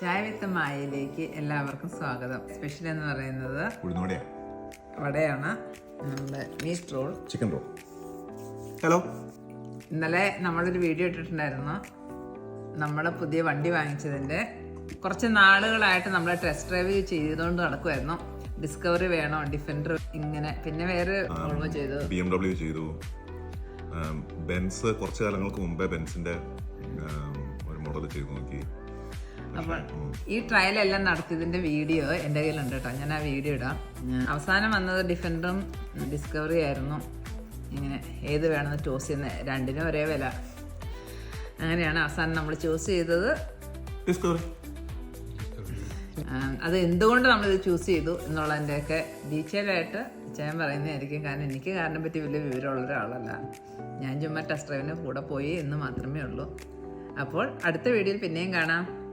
ചായ വിത്ത് മായയിലേക്ക് എല്ലാവർക്കും സ്വാഗതം. സ്പെഷ്യൽ എന്ന് പറയുന്നത് വടയാണ്. നമ്മുടെ meat roll. Chicken roll. Hello. ഇന്നലെ നമ്മളൊരു വീഡിയോ ഇട്ടിട്ടുണ്ടായിരുന്നു. നമ്മൾ പുതിയ വണ്ടി വാങ്ങിച്ചതിന്റെ കുറച്ച് നാളുകളായിട്ട് നമ്മൾ ടെസ്റ്റ് ഡ്രൈവ് ചെയ്തുകൊണ്ട് നടക്കുമായിരുന്നു ഡിസ്കവറി വേണോ ഡിഫൻഡർ ഇങ്ങനെ. പിന്നെ വേറെ ചെയ്തു ബി എം ഡബ്ല്യു ചെയ്തു. ബെൻസ് കുറച്ച് കാലങ്ങൾക്ക് മുമ്പേ ബെൻസിന്റെ ഒരു മോഡൽ ചെയ്തു നോക്കി. അപ്പോൾ ഈ ട്രയൽ എല്ലാം നടത്തിയതിന്റെ വീഡിയോ എന്റെ കയ്യിലുണ്ട് കേട്ടോ ഞാൻ ആ വീഡിയോ ഇടാം. അവസാനം വന്നത് ഡിഫൻഡറും ഡിസ്കവറി ആയിരുന്നു. ഇങ്ങനെ ഏത് വേണമെന്ന് ചൂസ് ചെയ്യുന്ന രണ്ടിനും ഒരേ വില. അങ്ങനെയാണ് അവസാനം നമ്മൾ ചൂസ് ചെയ്തത്. ഡിസ്കവറി അത് എന്തുകൊണ്ട് നമ്മളിത് ചൂസ് ചെയ്തു എന്നുള്ളതിന്റെയൊക്കെ ഡീറ്റെയിൽ ആയിട്ട് ചെയ്യാൻ പറയുന്നതായിരിക്കും. കാരണം എനിക്ക് കാരണം പറ്റി വലിയ വിവരമുള്ള ഒരാളല്ല. ഞാൻ ചുമ്മാ ടെസ്റ്റ് ഡ്രൈവിന് കൂടെ പോയി എന്ന് മാത്രമേ ഉള്ളൂ. അപ്പോൾ അടുത്ത വീഡിയോയിൽ പിന്നെയും കാണാം.